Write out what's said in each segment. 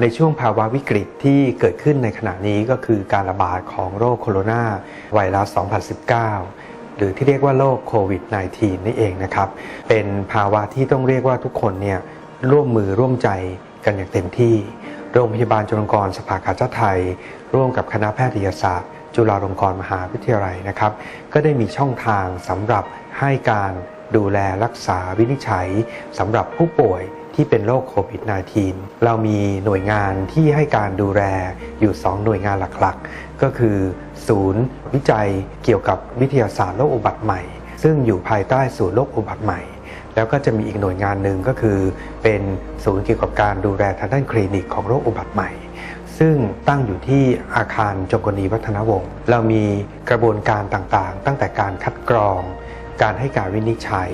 ในช่วงภาวะวิกฤตที่เกิดขึ้นในขณะนี้ก็คือการระบาดของโรคโคโรนาไวรัส 2019 หรือที่เรียกว่าโรคโควิด -19 นี่เองนะครับ เป็นภาวะที่ต้องเรียกว่าทุกคนเนี่ยร่วมมือร่วมใจกันอย่างเต็มที่ โรงพยาบาลจุฬาลงกรณ์สภากาชาติไทย ร่วมกับคณะแพทยศาสตร์ จุฬาลงกรณ์มหาวิทยาลัยนะครับ ก็ได้มีช่องทางสำหรับให้การ ดูแลรักษาวินิจฉัยสำหรับผู้ป่วยที่เป็นโรคโควิด -19 เรามีหน่วยงานที่ให้การดูแลอยู่ 2 หน่วยงานหลักๆ ก็คือ ศูนย์ วิจัยเกี่ยวกับวิทยาศาสตร์โรคอุบัติใหม่ ซึ่งอยู่ภายใต้ศูนย์โรคอุบัติใหม่ แล้วก็จะมีอีกหน่วยงานหนึ่งก็คือ เป็นศูนย์เกี่ยวกับการดูแลทางด้านคลินิกของโรคอุบัติใหม่ซึ่งตั้งอยู่ที่อาคารจงกนีวัฒนวงศ์ เรามีกระบวนการต่างๆ ตั้งแต่การคัดกรอง การให้การวินิจฉัย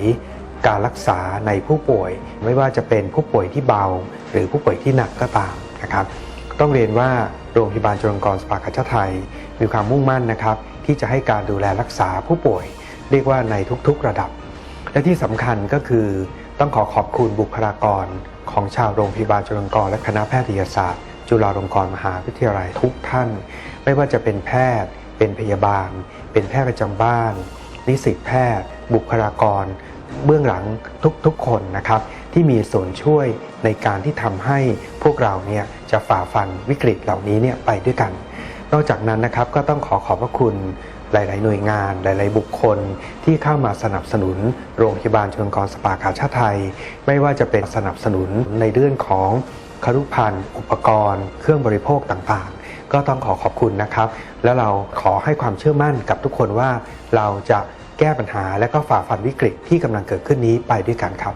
การรักษาในผู้ป่วย ไม่ว่าจะเป็นผู้ป่วยที่เบา หรือผู้ป่วยที่หนักก็ตามนะครับ ต้องเรียนว่าโรงพยาบาลจุฬาลงกรณ์สภากาชาติไทย มีความมุ่งมั่นนะครับ ที่จะให้การดูแลรักษาผู้ป่วย เรียกว่าในทุกๆระดับ และที่สำคัญก็คือต้องขอขอบคุณบุคลากรของชาวโรงพยาบาลจุฬาลงกรณ์และคณะแพทยศาสตร์ จุฬาลงกรณ์มหาวิทยาลัยทุกท่าน ไม่ว่าจะเป็นแพทย์ เป็นพยาบาล เป็นแพทย์ประจำบ้าน นิสิตแพทย์ บุคลากร เบื้องหลังทุกๆคนนะครับที่มีส่วนช่วยในการที่ทำให้พวกเราเนี่ยจะฝ่าฟันวิกฤตเหล่านี้เนี่ยไปด้วยกัน นอกจากนั้นนะครับก็ต้องขอขอบพระคุณหลาย ๆ หน่วยงาน หลาย ๆ บุคคลที่เข้ามาสนับสนุน โรงพยาบาลชลกรสภากาชาติไทย ไม่ว่าจะเป็นสนับสนุนในเรื่องของครุภัณฑ์อุปกรณ์ เครื่องบริโภคต่าง ๆ ก็ต้องขอขอบคุณนะครับ แล้วเราขอให้ความเชื่อมั่นกับทุกคนว่าเราจะแก้ปัญหาและก็ฝ่าฟันวิกฤตที่กำลังเกิดขึ้นนี้ไปด้วยกันครับ